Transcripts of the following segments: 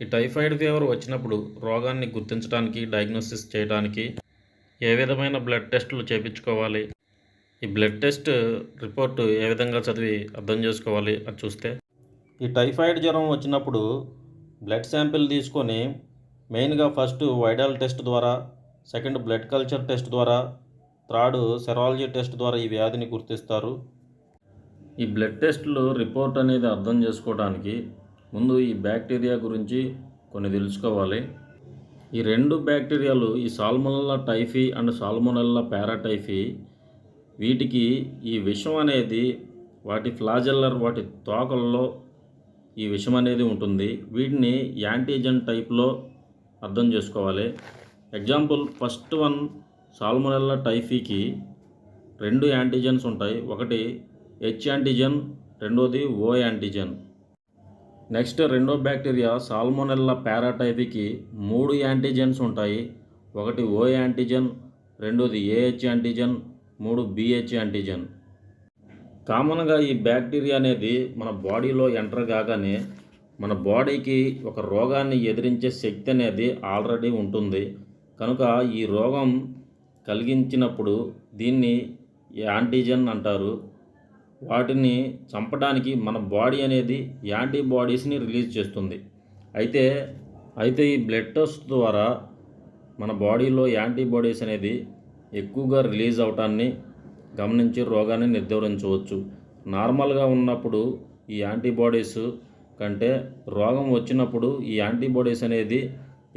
ఈ typhoid fever వచ్చినప్పుడు రోగాన్ని గుర్తించడానికి డయాగ్నోసిస్ చేయడానికి ఏ విధమైన బ్లడ్ టెస్టులు చేయించుకోవాలి ఈ బ్లడ్ టెస్ట్ రిపోర్ట్ ఏ విధంగా చదివి అర్థం చేసుకోవాలి అది చూస్తే ఈ టైఫాయిడ్ జ్వరం వచ్చినప్పుడు బ్లడ్ శాంపిల్ తీసుకొని మెయిన్గా ఫస్ట్ వైడల్ టెస్ట్ ద్వారా సెకండ్ బ్లడ్ కల్చర్ టెస్ట్ ద్వారా థర్డ్ సెరాలజీ టెస్ట్ ద్వారా ఈ వ్యాధిని గుర్తిస్తారు. ఈ బ్లడ్ టెస్టులు రిపోర్ట్ అనేది అర్థం చేసుకోవడానికి ముందు ఈ బ్యాక్టీరియా గురించి కొన్ని తెలుసుకోవాలి. ఈ రెండు బ్యాక్టీరియాలు ఈ సాల్మొనల్లా టైఫీ అండ్ సాల్మొనల్లా పారాటైఫీ వీటికి ఈ విషం అనేది వాటి ఫ్లాజెల్లర్ వాటి తోకల్లో ఈ విషం అనేది ఉంటుంది. వీటిని యాంటీజెన్ టైప్లో అర్థం చేసుకోవాలి. ఎగ్జాంపుల్ ఫస్ట్ వన్ సాల్మొనెల్లా టైఫీకి రెండు యాంటీజెన్స్ ఉంటాయి. ఒకటి హెచ్ యాంటీజెన్ రెండోది ఓ యాంటీజెన్. నెక్స్ట్ రెండో బ్యాక్టీరియా సాల్మోనెల్లా పారాటైఫీకి మూడు యాంటీజెన్స్ ఉంటాయి. ఒకటి ఓ యాంటీజెన్ రెండోది ఏహెచ్ యాంటీజెన్ మూడు బిహెచ్ యాంటీజెన్. కామన్గా ఈ బ్యాక్టీరియా అనేది మన బాడీలో ఎంటర్ కాగానే మన బాడీకి ఒక రోగాన్ని ఎదిరించే శక్తి అనేది ఆల్రెడీ ఉంటుంది. కనుక ఈ రోగం కలిగించినప్పుడు దీన్ని యాంటీజెన్ అంటారు. వాటిని చంపడానికి మన బాడీ అనేది యాంటీబాడీస్ని రిలీజ్ చేస్తుంది. అయితే అయితే ఈ బ్లడ్ టెస్ట్ ద్వారా మన బాడీలో యాంటీబాడీస్ అనేది ఎక్కువగా రిలీజ్ అవటాన్ని గమనించి రోగాన్ని నిర్ధారించవచ్చు. నార్మల్గా ఉన్నప్పుడు ఈ యాంటీబాడీస్ కంటే రోగం వచ్చినప్పుడు ఈ యాంటీబాడీస్ అనేది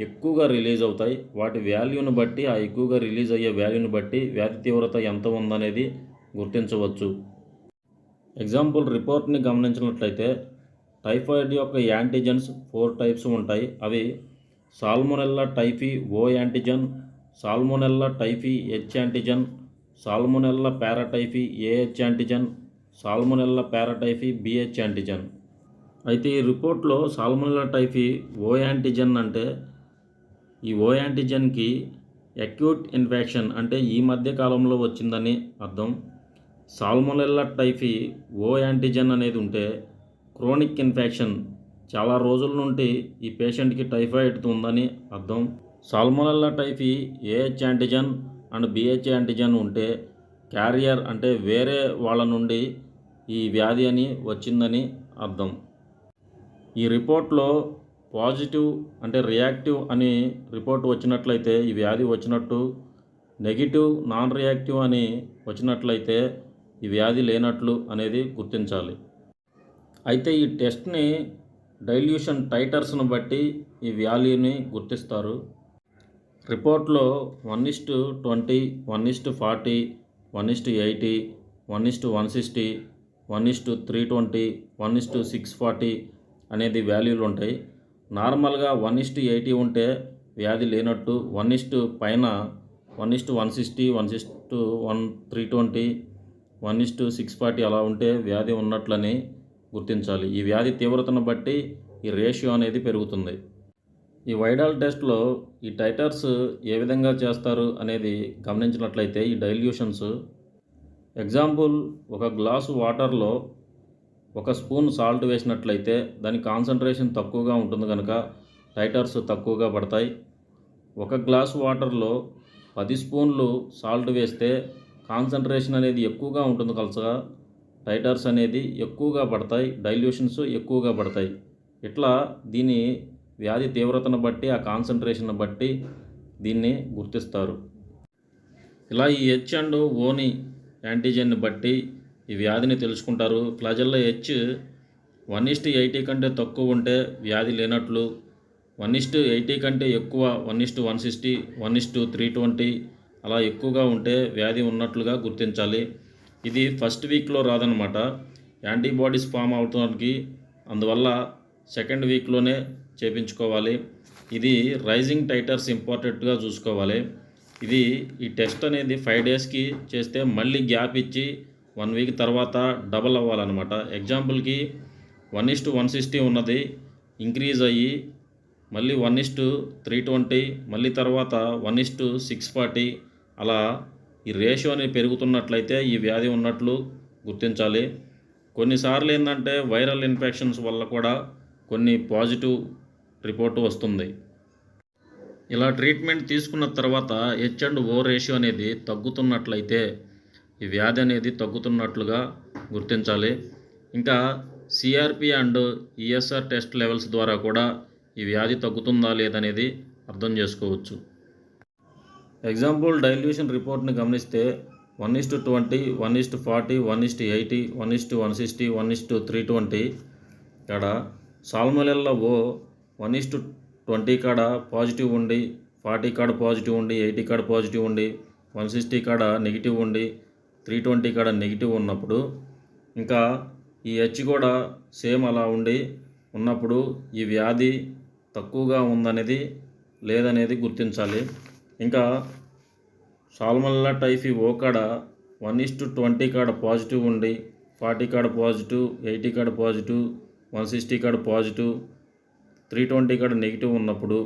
ఎక్కువగా రిలీజ్ అవుతాయి. వాటి వాల్యూను బట్టి ఆ ఎక్కువగా రిలీజ్ అయ్యే వాల్యూని బట్టి వ్యాధి తీవ్రత ఎంత ఉందనేది గుర్తించవచ్చు. ఎగ్జాంపుల్ రిపోర్ట్ని గమనించినట్లయితే టైఫాయిడ్ యొక్క యాంటీజెన్స్ ఫోర్ టైప్స్ ఉంటాయి. అవి Salmonella typhi O antigen Salmonella typhi H antigen Salmonella paratyphi AH antigen Salmonella paratyphi BH antigen. అయితే ఈ రిపోర్ట్లో సాల్మొనెల్లా టైఫీ ఓ యాంటీజెన్ అంటే ఈ ఓ యాంటీజెన్కి అక్యూట్ ఇన్ఫెక్షన్ అంటే ఈ మధ్య కాలంలో వచ్చిందని అర్థం. సాల్మొనెల్లా టైఫీ ఓ యాంటీజెన్ అనేది ఉంటే క్రోనిక్ ఇన్ఫెక్షన్ చాలా రోజుల నుండి ఈ పేషెంట్కి టైఫాయిడ్ ఉందని అర్థం. Salmonella typhi AH antigen and BH antigen ఉంటే క్యారియర్ అంటే వేరే వాళ్ళ నుండి ఈ వ్యాధి అని వచ్చిందని అర్థం. ఈ రిపోర్ట్లో పాజిటివ్ అంటే రియాక్టివ్ అని రిపోర్ట్ వచ్చినట్లయితే ఈ వ్యాధి వచ్చినట్టు నెగిటివ్ నాన్ రియాక్టివ్ అని వచ్చినట్లయితే ఈ వ్యాధి లేనట్లు అనేది గుర్తించాలి అయితే ఈ టెస్ట్ని డైల్యూషన్ టైటర్స్ను బట్టి ఈ వ్యాలీని గుర్తిస్తారు రిపోర్ట్లో one is to twenty one is to forty one is to eighty one is to one sixty one is to three twenty one is to six forty అనేది వాల్యూలు ఉంటాయి నార్మల్గా వన్ ఇస్టు ఎయిటీ ఉంటే వ్యాధి లేనట్టు వన్ ఇస్టు పైన one is to one sixty one six to one three twenty one is to six forty అలా ఉంటే వ్యాధి ఉన్నట్లని గుర్తించాలి. ఈ వ్యాధి తీవ్రతను బట్టి ఈ రేషియో అనేది పెరుగుతుంది. ఈ వైడాల్ టెస్ట్లో ఈ టైటర్స్ ఏ విధంగా చేస్తారు అనేది గమనించినట్లయితే ఈ డైల్యూషన్స్ ఎగ్జాంపుల్ ఒక గ్లాసు వాటర్లో ఒక స్పూన్ సాల్ట్ వేసినట్లయితే దాని కాన్సన్ట్రేషన్ తక్కువగా ఉంటుంది కనుక టైటర్స్ తక్కువగా పడతాయి. ఒక గ్లాసు వాటర్లో పది స్పూన్లు సాల్ట్ వేస్తే కాన్సన్ట్రేషన్ అనేది ఎక్కువగా ఉంటుంది కలుసగా. టైటర్స్ అనేది ఎక్కువగా పడతాయి డైల్యూషన్స్ ఎక్కువగా పడతాయి. ఇట్లా దీని వ్యాధి తీవ్రతను బట్టి ఆ కాన్సన్ట్రేషన్ బట్టి దీన్ని గుర్తిస్తారు. ఇలా ఈ హెచ్ అండ్ ఓని యాంటీజెన్ని బట్టి ఈ వ్యాధిని తెలుసుకుంటారు. ఫ్లాజల్లో H one is to eighty కంటే తక్కువ ఉంటే వ్యాధి లేనట్లు వన్ ఇస్ట్ ఎయిటీ కంటే ఎక్కువ one is to one sixty one is to three twenty అలా ఎక్కువగా ఉంటే వ్యాధి ఉన్నట్లుగా గుర్తించాలి. ఇది ఫస్ట్ వీక్లో రాదనమాట యాంటీబాడీస్ ఫామ్ అవడానికి అందువల్ల సెకండ్ వీక్లోనే చేపించుకోవాలి. ఇది రైజింగ్ టైటర్స్ ఇంపార్టెంట్గా చూసుకోవాలి. ఇది ఈ టెస్ట్ అనేది ఫైవ్ డేస్కి చేస్తే మళ్ళీ గ్యాప్ ఇచ్చి వన్ వీక్ తర్వాత డబల్ అవ్వాలన్నమాట. ఎగ్జాంపుల్కి one is to one sixty ఉన్నది ఇంక్రీజ్ అయ్యి మళ్ళీ వన్ ఇస్టు త్రీ ట్వంటీ మళ్ళీ తర్వాత వన్ ఇస్టు సిక్స్ ఫార్టీ అలా ఈ రేషియో అనేది పెరుగుతున్నట్లయితే ఈ వ్యాధి ఉన్నట్లు గుర్తించాలి. కొన్నిసార్లు ఏంటంటే వైరల్ ఇన్ఫెక్షన్స్ వల్ల కూడా కొన్ని పాజిటివ్ రిపోర్టు వస్తుంది. ఇలా ట్రీట్మెంట్ తీసుకున్న తర్వాత హెచ్ అండ్ ఓ రేషియో అనేది తగ్గుతున్నట్లయితే ఈ వ్యాధి అనేది తగ్గుతున్నట్లుగా గుర్తించాలి. ఇంకా CRP and ESR test levels ద్వారా కూడా ఈ వ్యాధి తగ్గుతుందా లేదనేది అర్థం చేసుకోవచ్చు. ఎగ్జాంపుల్ డైల్యూషన్ రిపోర్ట్ని గమనిస్తే one is to twenty one is to forty one is to eighty one is to one sixty one is to three twenty కాడ Salmonella O one is to twenty కాడ పాజిటివ్ ఉండి forty కాడ positive ఉండి eighty కాడ positive ఉండి one sixty కాడ negative ఉండి three twenty కాడ నెగిటివ్ ఉన్నప్పుడు ఇంకా ఈ హెచ్ కూడా సేమ్ అలా ఉండి ఉన్నప్పుడు ఈ వ్యాధి తక్కువగా ఉందనేది లేదనేది గుర్తించాలి. ఇంకా సాల్మల్లా టైఫీ ఓ కాడ వన్ ఇస్ టు ట్వంటీ కాడ పాజిటివ్ ఉండి ఫార్టీ కాడ పాజిటివ్ ఎయిటీ కాడ పాజిటివ్ వన్ సిక్స్టీ కాడ పాజిటివ్ త్రీ ట్వంటీ కాడ నెగిటివ్ ఉన్నప్పుడు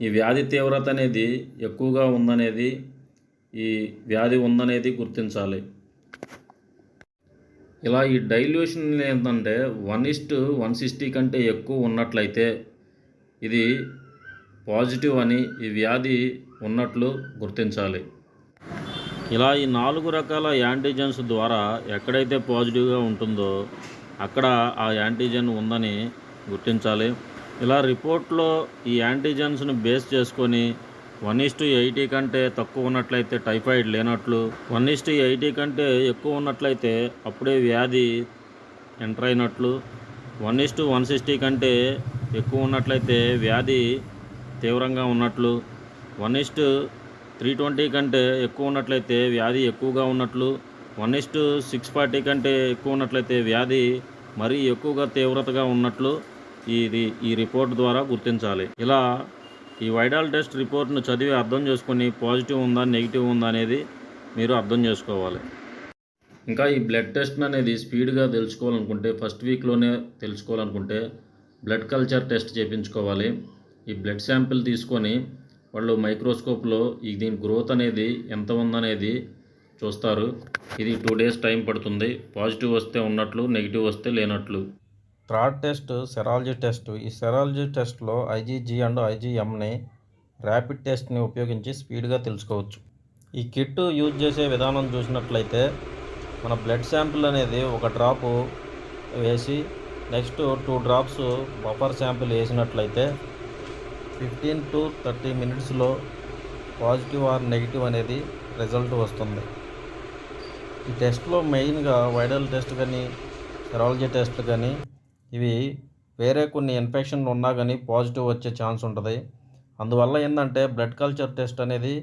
ఈ వ్యాధి తీవ్రత అనేది ఎక్కువగా ఉందనేది ఈ వ్యాధి ఉందనేది గుర్తించాలి. ఇలా ఈ డైల్యూషన్ ఏంటంటే వన్ ఇస్ట్ వన్ సిక్స్టీ కంటే ఎక్కువ ఉన్నట్లయితే ఇది పాజిటివ్ అని ఈ వ్యాధి ఉన్నట్లు గుర్తించాలి. ఇలా ఈ నాలుగు రకాల యాంటీజెన్స్ ద్వారా ఎక్కడైతే పాజిటివ్గా ఉంటుందో అక్కడ ఆ యాంటీజెన్ ఉందని గుర్తించాలి. ఇలా రిపోర్ట్లో ఈ యాంటీజెన్స్ను బేస్ చేసుకొని వన్ ఇస్టు ఎయిటీ కంటే తక్కువ ఉన్నట్లయితే టైఫాయిడ్ లేనట్లు వన్ ఇస్టు ఎయిటీ కంటే ఎక్కువ ఉన్నట్లయితే అప్పుడే వ్యాధి ఎంటర్ అయినట్లు వన్ ఇస్టు వన్ సిక్స్టీ కంటే ఎక్కువ ఉన్నట్లయితే వ్యాధి తీవ్రంగా ఉన్నట్లు వన్ ఇస్ట్ త్రీ ట్వంటీ కంటే ఎక్కువ ఉన్నట్లయితే వ్యాధి ఎక్కువగా ఉన్నట్లు వన్ ఇస్ట్ సిక్స్ ఫార్టీ కంటే ఎక్కువ ఉన్నట్లయితే వ్యాధి మరీ ఎక్కువగా తీవ్రతగా ఉన్నట్లు ఇది ఈ రిపోర్ట్ ద్వారా గుర్తించాలి. ఇలా ఈ వైడాల్ టెస్ట్ రిపోర్ట్ను చదివి అర్థం చేసుకొని పాజిటివ్ ఉందా నెగిటివ్ ఉందా అనేది మీరు అర్థం చేసుకోవాలి. ఇంకా ఈ బ్లడ్ టెస్ట్ అనేది స్పీడ్గా తెలుసుకోవాలనుకుంటే ఫస్ట్ వీక్లోనే తెలుసుకోవాలనుకుంటే బ్లడ్ కల్చర్ టెస్ట్ చేయించుకోవాలి ఈ బ్లడ్ శాంపిల్ తీసుకొని వాళ్ళు మైక్రోస్కోప్లో ఈ దీని గ్రోత్ అనేది ఎంత ఉందనేది చూస్తారు. ఇది టూ డేస్ టైం పడుతుంది. పాజిటివ్ వస్తే ఉన్నట్లు నెగిటివ్ వస్తే లేనట్లు. థ్రాడ్ టెస్ట్ సెరాలజీ టెస్ట్ ఈ సెరాలజీ టెస్ట్లో ఐజీజీ అండ్ ఐజీఎంని ర్యాపిడ్ టెస్ట్ని ఉపయోగించి స్పీడ్గా తెలుసుకోవచ్చు. ఈ కిట్ యూజ్ చేసే విధానం చూసినట్లయితే మన బ్లడ్ శాంపిల్ అనేది ఒక డ్రాపు వేసి next two drops buffer sample వేసినట్లయితే ఫిఫ్టీన్ టు థర్టీ మినిట్స్లో పాజిటివ్ ఆర్ నెగిటివ్ అనేది రిజల్ట్ వస్తుంది. ఈ టెస్ట్లో మెయిన్గా వైరల్ టెస్ట్ కానీ సెరాలజీ టెస్ట్ కానీ ఇవి వేరే కొన్ని ఇన్ఫెక్షన్లు ఉన్నా కానీ పాజిటివ్ వచ్చే ఛాన్స్ ఉంటుంది. అందువల్ల ఏంటంటే బ్లడ్ కల్చర్ టెస్ట్ అనేది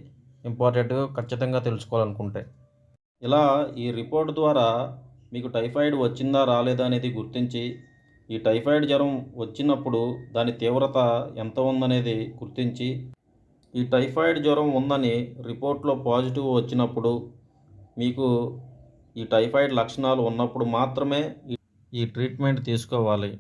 ఇంపార్టెంట్గా ఖచ్చితంగా తెలుసుకోవాలనుకుంటే. ఇలా ఈ రిపోర్ట్ ద్వారా మీకు టైఫాయిడ్ వచ్చిందా రాలేదా అనేది గుర్తించి ఈ టైఫాయిడ్ జ్వరం వచ్చినప్పుడు దాని తీవ్రత ఎంత ఉందనేది గుర్తించి ఈ టైఫాయిడ్ జ్వరం ఉందని రిపోర్ట్లో పాజిటివ్ వచ్చినప్పుడు మీకు ఈ టైఫాయిడ్ లక్షణాలు ఉన్నప్పుడు మాత్రమే ఈ- ఈ ట్రీట్మెంట్ తీసుకోవాలి.